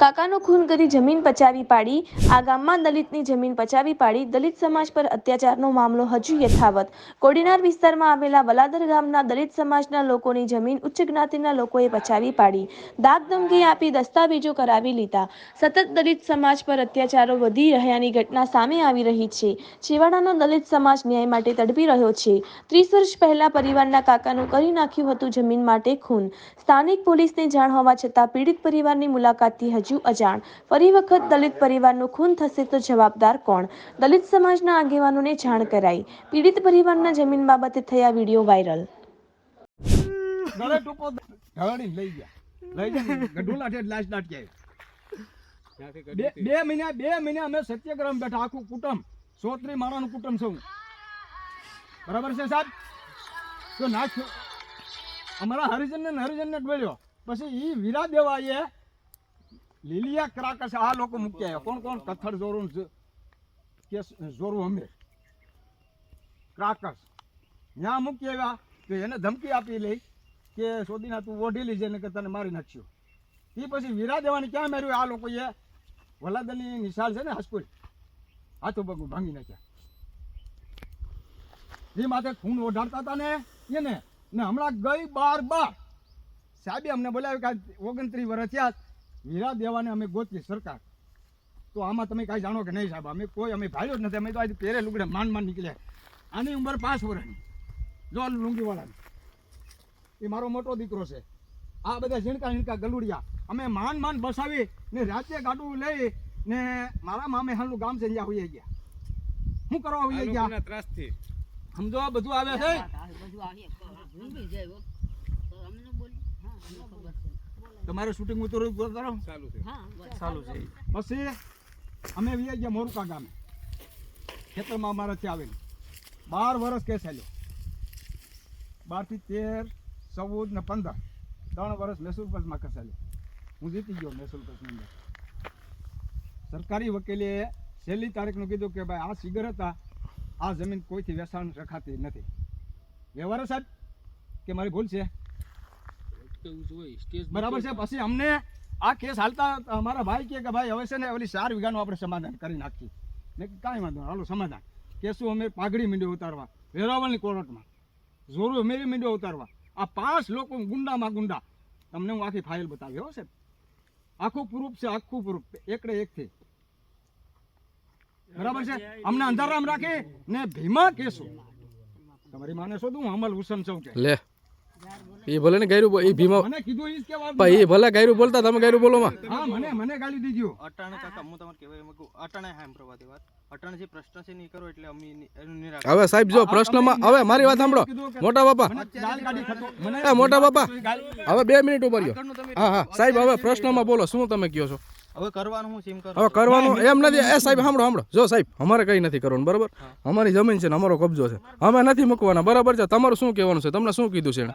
કાકાનો ખૂન કરી જમીન પચાવી પાડી, આ ગામમાં દલિતની જમીન પચાવી પાડી, દલિત સમાજ પર અત્યાચારનો મામલો હજુ યથાવત. કોડીનાર વિસ્તારમાં આવેલા વલાદર ગામના દલિત સમાજના લોકોની જમીન ઉચ્ચ જ્ઞાતિના લોકોએ પચાવી પાડી. દાગ ધમકી આપી દસ્તાવેજો કરાવી લીધા. સતત દલિત સમાજ પર અત્યાચારો વધી રહ્યાની ઘટના સામે આવી રહી છે. છેવાડાનો દલિત સમાજ ન્યાય માટે તડપી રહ્યો છે. ત્રીસ વર્ષ પહેલા પરિવારના કાકાનું કરી નાખ્યું હતું જમીન માટે ખૂન. સ્થાનિક પોલીસને જાણ હોવા છતાં પીડિત પરિવારની મુલાકાતથી હજુ અજાણ. ફરી વખત દલિત પરિવારનું ખૂન થશે તો જવાબદાર કોણ? દલિત સમાજના આગેવાનોને જાણ કરાઈ. પીડિત પરિવારના જમીન બાબતે થયા વીડિયો વાયરલ. બે મહિના બે મહિના અમે સત્યાગ્રહ બેઠા, આખું કુટુંબ. સોત્રી માણાનું કુટુંબ છું બરાબર છે સાહેબ? તો નાખ્યો. અમારા હરિજનને હરિજનને ડોળ્યો પછી એ વીરા દેવાએ લીલિયા ક્રાકસ આ લોકો મૂક્યા કોણ કોણ? કથળ જોરું કે જોરું અમે ક્રાકસ ત્યાં મૂકી આવ્યા તો એને ધમકી આપી લઈ કે સોદીના તું ઓઢી લીજે ને કે તને મારી નાખ્યો એ પછી વીરા દેવાની ક્યાં માર્યું? આ લોકોએ વલાદની નિશાળ છે ને હાસ્કુલ. હાથો પગું ભાંગી નાખ્યા. એ માથે ખૂન ઓઢાડતા હતા ને, એને ને હમણાં ગઈ બાર બાર. સાહેબે અમને બોલાવ્યું કે ઓગણત્રીસ વર્ષ થયા વીરા દેવાને અમે ગોતી સરકાર તો આમાં તમે કાંઈ જાણો કે નહીં સાહેબ અમે કોઈ અમે ભાઈઓ જ નથી અમે તો આજે પહેરે લુગડે માન માન નીકળ્યા આની ઉંમર પાંચ વર્ષની જો આ લુંગીવાળાની એ મારો મોટો દીકરો છે આ બધા ઝીણકા ઝીણકા ગલુડિયા અમે માન માન બસાવી ને રાતે ગાડું લઈ ને મારા મામે હાલનું ગામ છે ત્યાં હોઈ ગયા શું કરવા હોઈ ગયા ત્રાસથી સમજો આ બધું આવે છે તમારે શૂટિંગ ઉતરવું કરો. ચાલુ છે. ચાલુ છે. પછી અમે વી ગયા મોરુકા ગામે. ખેતરમાં અમારાથી આવેલી. બાર વર્ષ કેસ ચાલ્યો બારથી તેર ચૌદ ને પંદર. ત્રણ વર્ષ મહેસૂલ પંચમાં કસાલ્યો હું જીતી ગયો મહેસૂલ પંચની અંદર. સરકારી વકીલે છેલ્લી તારીખનું કીધું કે ભાઈ આ સિગર હતા આ જમીન કોઈથી વેચાણ રખાતી નથી. વ્યવહાર સાહેબ કે મારી ભૂલ છે? બરાબર છે. પછી અમને આ કેસ હાલતા અમારા ભાઈ કે ભાઈ હવે છે ને ઓલી ચાર વીઘાનું આપણે સમાધાન કરી નાખીએ. મેં કાંઈ વાંધો હાલો સમાધાન. કેસું અમે પાઘડી મીંડ્યો ઉતારવા વેરાવળની કોર્ટમાં. જોરું અમેરી મીંડ્યો ઉતારવા. આ પાંચ લોકો ગુંડામાં ગુંડા. તમને હું આખી ફાઇલ બતાવી હો સાહેબ. આખું પ્રૂફ છે આખું પ્રૂફ એકડે એકથી બરાબર છે? અમને અંધારામ રાખી ને ભીમા કેસો. તમારી માને શોધું? તું અમલ હુસન ચૌકે. લે. એ ભલે ને ગાયરું એ ભીમા મને કીધું ઈ જ કહેવા પણ એ ભલે ગાયરું બોલતા તમે ગાયરું બોલો માં. હા મને મને ગાલી દીધો અટાણે કાકા હું તમારે કહેવાય એમ કહું અટાણે હા એમ પ્રવાદી વાત. અટાણે જે પ્રશ્ન છે ની કરો એટલે અમે એનું નિરાકરણ હવે સાહેબ જો પ્રશ્નમાં હવે મારી વાત સાંભળો. મોટા બાપા. એ મોટા બાપા. હવે બે મિનિટ ઊભો રહ્યો. હા હા. સાહેબ હવે પ્રશ્નમાં બોલો શું તમે કહો છો? હવે કરવાનું હું સીમ કરો હવે કરવાનું એમ નથી. એ સાહેબ સાંભળો સાંભળો જો સાહેબ અમારે કઈ નથી કરવાનું બરાબર? અમારી જમીન છે ને અમારો કબજો છે. અમે નથી મૂકવાના બરાબર છે? તમારું શું કહેવાનું છે? તમને શું કીધું છે? એણે?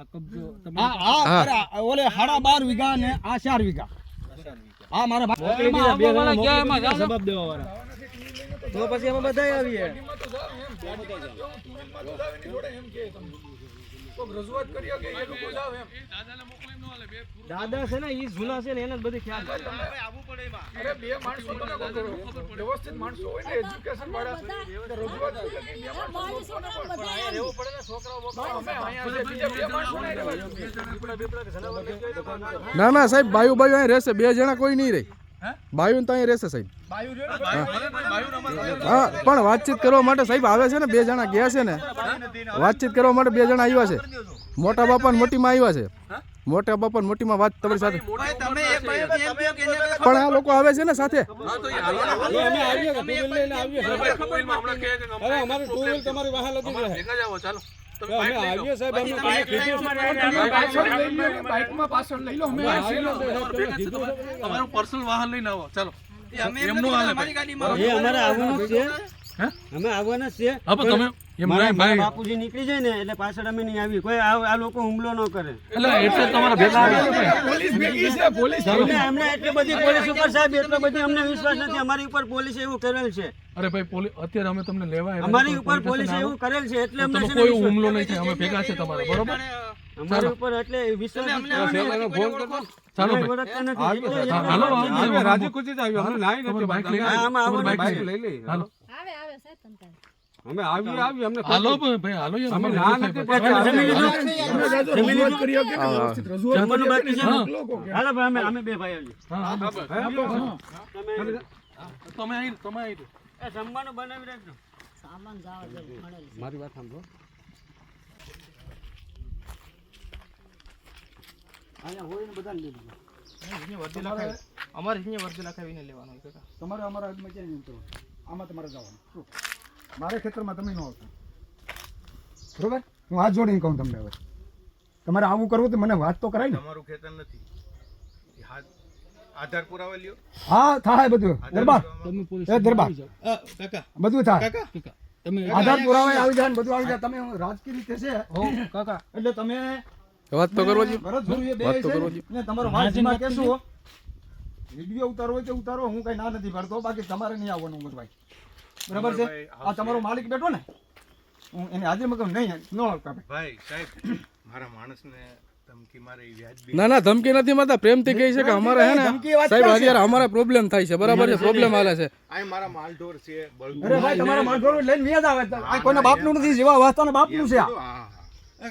આ આ ઓલે હાડા બાર વીઘા ને આ ચાર વીઘા. હા મારા જવાબ દેવા વાળા તો પછી અમે બધા આવીએ દાદા છે ને એ જૂના છે ને એને જ બધી ખ્યાલ. અરે બે માણસો વ્યવસ્થિત માણસો હોય ને એજ્યુકેશન વાળા રજૂઆત. ના ના સાહેબ બાયુ બાયુ અહીં રહેશે બે જણા કોઈ નહીં રહે બાયુ તો અહીં રહેશે સાહેબ. હા પણ વાતચીત કરવા માટે સાહેબ આવે છે ને બે જણા ગયા છે ને. વાતચીત કરવા માટે બે જણા આવ્યા છે. મોટા બાપા ને મોટીમાં આવ્યા છે. મોટા બાપા ને મોટીમાં વાત તમારી સાથે. પણ આ લોકો આવે છે ને સાથે. અમારે ટુ વ્હીલ લઈને આવીએ હવે અમારું ટુ વ્હીલ તમારી વાહન લગી અમે આવીએ સાહેબ અમને તમે કીધું છે પાછળ લઈ લો. ને, બાઇકમાં પાછળ લઈ લો. અમે અમે આવીએ આવીએ ને. સાહેબ, તમે કીધું છે. તમારું પર્સનલ વાહન લઈને આવો. ચાલો. એ અમારે આવવાનું છે. અમે આવવાના છીએ. મારા બાપુજી નીકળી જાય ને એટલે પાછળ અમે નહીં આવી કોઈ આ લોકો હુમલો ન કરે. પોલીસ ભેગી છે પોલીસ અમને અમને એટલી બધી પોલીસ ઉપર સાહેબ એટલો બધી અમને વિશ્વાસ નથી. અમારી ઉપર પોલીસ એવું કરેલ છે. અરે ભાઈ પોલીસ અત્યારે અમે તમને લેવા આવ્યા અમારી ઉપર પોલીસ એવું કરેલ છે એટલે અમને તમે કોઈ હુમલો નહીં થાય. અમે ભેગા છે તમારા બરોબર? અમારી ઉપર એટલે વિશ્વાસ ફોન. એટલે- એટલે- હાલો આવ્યો રાજી ખુશી આવ્યો હાલો. નાઈ નથી બાઈક. લઈ લઈ આવે આવે સાહેબ તમ તારે. અમે આવી આવી અમને હાલો ભાઈ હાલો યાર અમે ના નથી પાછા? જમી લીધું? જમી લીધું? જમવાનું બાકી છે હાલો ભાઈ અમે અમે બે ભાઈ આવીએ તમે તમે આવી તમે આવી એ જમવાનું બનાવી રાખજો. સામાન જાવ મારી વાત સાંભળો. એની વર્દી લખાવી અમારે અહીંયા વર્દી લખાવીને લેવાનું કાકા. તમારે અમારા હાથમાં ક્યાં નહીં ઉતરવાનું આમાં તમારે જવાનું. શું? મારે ખેતરમાં તમે ન આવતા બરોબર? હું હાથ જોડીને કહું તમને હવે. તમારે આવું કરવું તો મને વાત તો કરાય ને. તમારું ખેતર નથી. આધાર પુરાવા લ્યો. હા થાય બધું. દરબાર. તમે પોલીસ એ દરબાર. કાકા. બધું થાય. તમે આધાર પુરાવા આવી જાય બધું આવી જાય. તમે રાજકીય રીતે છે. હો કાકા. એટલે તમે વાત તો કરવો જોઈએ. વાત તો તમારો કહેશું વીડિયો ઉતારો હોય તો ઉતારો હું કઈ ના નથી ભરતો બાકી તમારે નહીં આવવાનું ઉમરભાઈ. બરાબર છે? આ તમારો માલિક બેઠો ને હું એને આજે મગમ નહીં ન આવતા ભાઈ. ભાઈ સાહેબ મારા માણસને ના ના ધમકી નથી માતા પ્રેમથી કહી છે કે અમારે હે ને સાહેબ અત્યારે અમારે પ્રોબ્લેમ થાય છે. બરાબર છે? પ્રોબ્લેમ હાલે છે. આ મારા માલઢોર છે અરે ભાઈ તમારા માણસો લઈને વ્યાજ આવે. આ કોઈના બાપનું નથી જેવા વાસ્તાના બાપનું છે આ.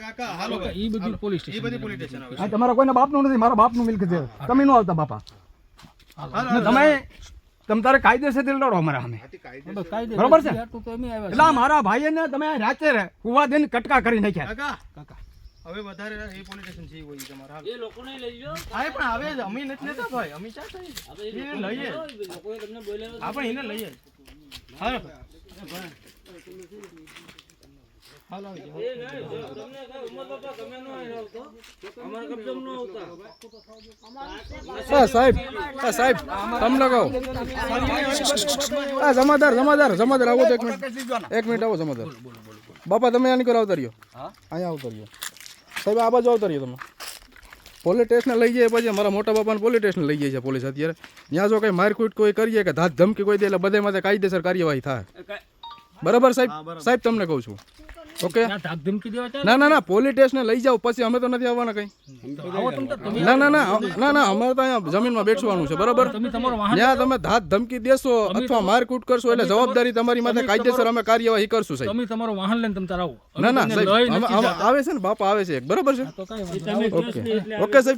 કાકા હાલો એ બધી પોલીસ એ બધી પોલીસ સ્ટેશન આવે. આ તમારા કોઈના બાપનું નથી મારા બાપનું મિલ્ક છે. તમે નો આવતા બાપા. ને તમે તમ તારે કાયદેસરથી લડો અમારા સામે. બરોબર છે? તો અમે એટલે મારા ભાઈને તમે રાતે હુવા દઈને કટકા કરી નાખ્યા. કાકા. કાકા. હવે વધારે એ છે હોય તમારે લઈ લો હા પણ હવે અમે નથી લેતા ભાઈ. અમે ચા થઈ એને લઈએ. લોકોએ તમને બોલાવ્યો આપણે એને લઈએ. હાલો. હાલો આવી જાઓ. એ નહીં, જો તમને કાંઈ ઉમર બાપા ગમે ન આવતો. અમારા કબજામાં ન આવતા. સાહેબ. હા સાહેબ તમને કહું હા જમાદાર જમાદાર જમાદાર આવો તો એક મિનિટ. એક મિનિટ આવો જમાદાર. બાપા તમે આની કરો આવતર્યો અહીંયા આવતર્યો સાહેબ આ બાજુ આવતર્યો તમે. પોલીસ સ્ટેશને લઈ જાય પછી મારા મોટા બાપાને પોલીસ સ્ટેશને લઈ જાય છે પોલીસ અત્યારે. ત્યાં જો કંઈ મારકૂટ કોઈ કરીએ કે ધાત ધમકી કોઈ દે એટલે બધે માટે કાયદેસર કાર્યવાહી થાય. બરાબર સાહેબ? સાહેબ તમને કહું છું. ઓકે. ધાક ધમકી દેવા ચાલે? ના ના ના પોલીસ સ્ટેશને લઈ જાઓ. પછી અમે તો નથી આવવાના કઈ. ના ના ના ના ના અમારે તો અહીંયા જમીનમાં બેસવાનું છે બરાબર? તમે ત્યાં તમે ધાત ધમકી દેશો અથવા મારકૂટ કરશો એટલે જવાબદારી તમારી માથે કાયદેસર અમે કાર્યવાહી કરશું સાહેબ. તમે તમારો વાહન લઈને તમે તાર ના ના સાહેબ આવે છે ને બાપા આવે છે બરાબર છે? ઓકે. ઓકે સાહેબ